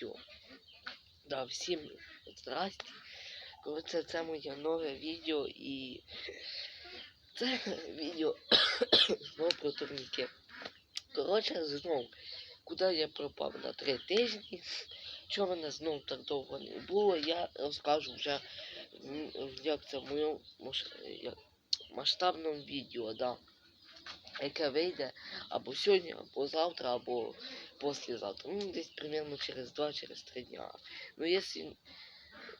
відео. Да, всім здрасте. Коротше, це моє нове відео і це відео знову про турніки. Коротше, знов, куди я пропав на три тижні. Чого мене знов так довго не було, я розкажу вже як це в моєму масштабному відео, да. Яке вийде або сьогодні, або завтра, або послезавтра. Ну, десь примерно через 2-3 дня. Ну, якщо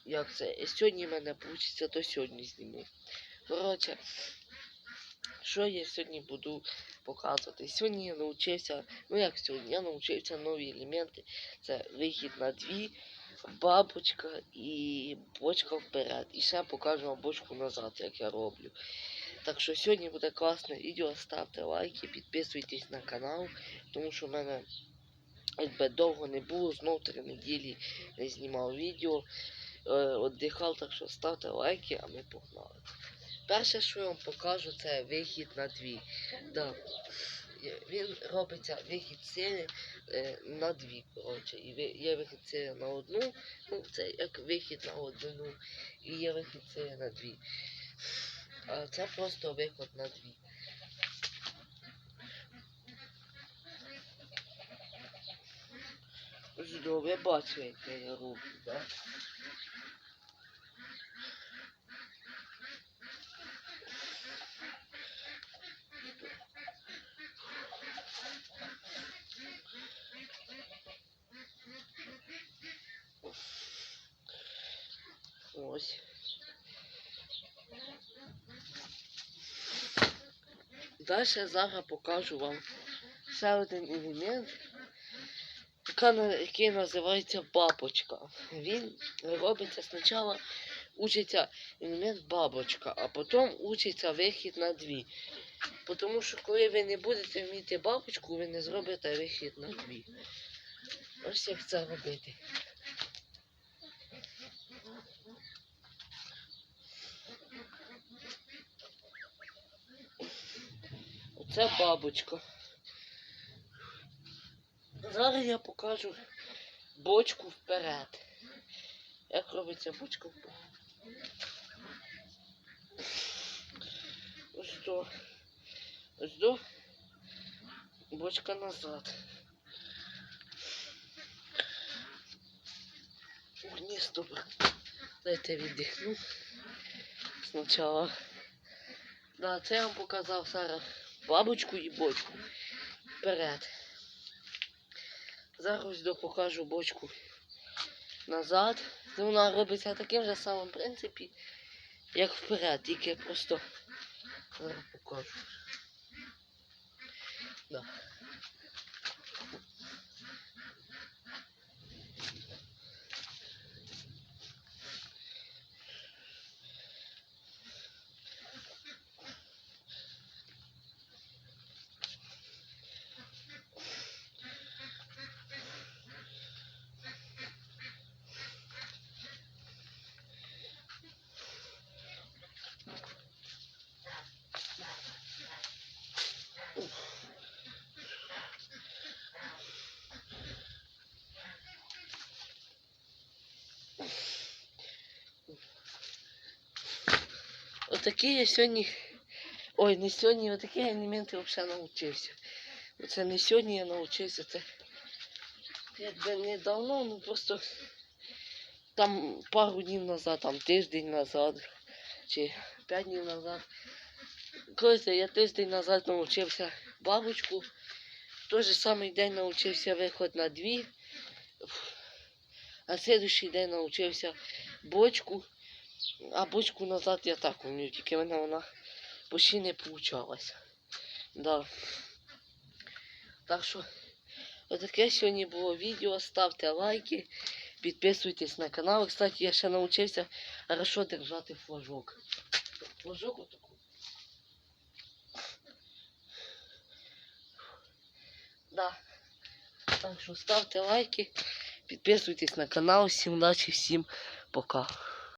як це, сьогодні в мене вийде, то сьогодні зніму. Коротше, що я сьогодні буду показувати? Сьогодні я навчився, ну як сьогодні, я навчився нові елементи. Це вихід на дві, бабочка і бочка вперед. І ще покажу вам бочку назад, як я роблю. Так що сьогодні буде класне відео, ставте лайки, підписуйтесь на канал, тому що в мене якби довго не було, знов три неділі не знімав відео, е, віддихав, так що ставте лайки, а ми погнали. Перше, що я вам покажу, це вихід на дві. Да. Він робиться вихід сили е, на дві. Коротше. І є вихід сили на одну, ну це як вихід на одну, і є вихід сили на дві. Це просто виход на дві. Ви бачите, яке я роблю, так? Ось. Далі зараз покажу вам ще один елемент, який називається бабочка. Він робиться спочатку учиться елемент бабочка, а потім учиться вихід на дві. Тому що коли ви не будете вміти бабочку, ви не зробите вихід на дві. Ось як це робити. Оце бабочка. Зараз я покажу бочку вперед. Як робиться бочка вперед. Ось то. Ось то. Бочка назад. Ні, стоп. Дайте віддихну. Спочатку. Да, це я вам показав зараз бабочку і бочку. Вперед. Зараз покажу бочку назад. Вона робиться таким же самим принципі, як вперед, тільки просто зараз покажу. Да. Отакі я сьогодні. Ой, не сьогодні, отакі елементи взагалі навчився. Це не сьогодні я навчився, це якби не давно, ну просто там пару днів назад, там тиждень назад, чи п'ять днів назад. Колись я тиждень назад навчився бабочку. В той же самий день навчився виход на дві. А слідуючий день навчився бочку. А бочку назад я так вмію, тільки мене вона почти не получалася. Да. Так що, отаке сьогодні було відео. Ставте лайки, підписуйтесь на канал. Кстати, я ще навчився хорошо держати флажок. Флажок отаку. Да. Так що ставте лайки, підписуйтесь на канал. Всім удачі, всім пока.